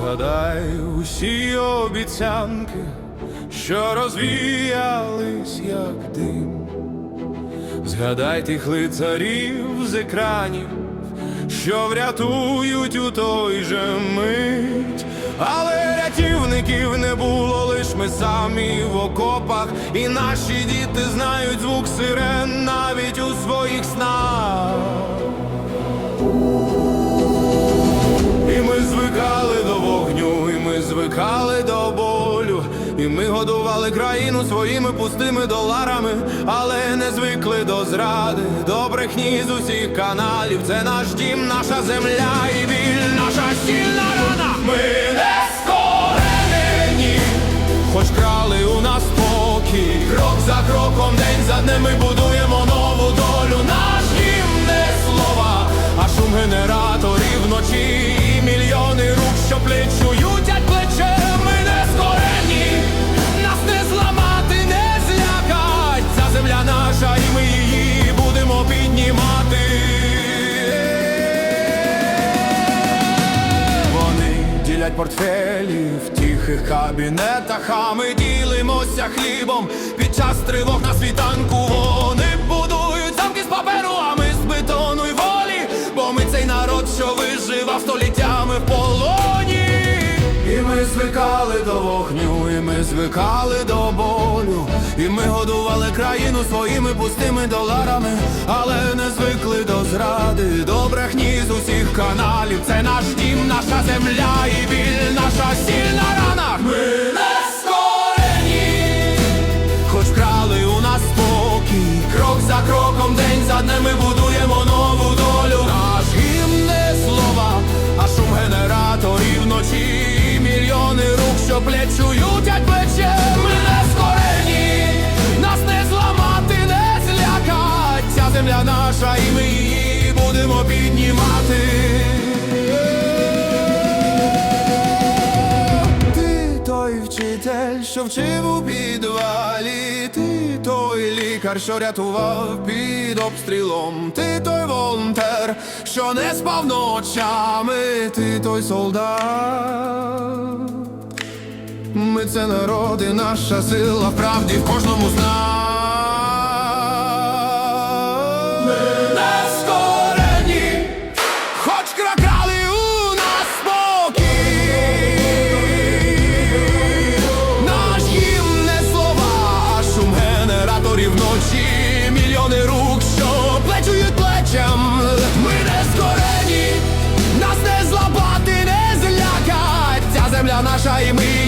Згадай усі обіцянки, що розвіялись, як дим. Згадай тих лицарів з екранів, що врятують у той же мить. Але рятівників не було, лиш ми самі в окопах, і наші діти знають звук сирен навіть у своїх снах. І ми годували країну своїми пустими доларами, але не звикли до зради, до брехні з усіх каналів. Це наш дім, наша земля і біль, наша сильна рана. Ми не скорені, хоч крали у нас спокій. Крок за кроком, день за днем ми будуємо нову долю. Наш дім не слова, а шум генераторів вночі. Вони ділять портфелі в тихих кабінетах, а ми ділимося хлібом під час тривог на світанку. Звикали до болю. І ми годували країну своїми пустими доларами, але не звикли до зради, до брехні з усіх каналів. Це наш дім, наша земля і біль, наша сильна ранах. Ми наша, і ми її будемо піднімати. Ти той вчитель, що вчив у підвалі, ти той лікар, що рятував під обстрілом, ти той волонтер, що не спав ночами, ти той солдат. Ми це народ і наша сила, в правді в кожному з нас. наша, і.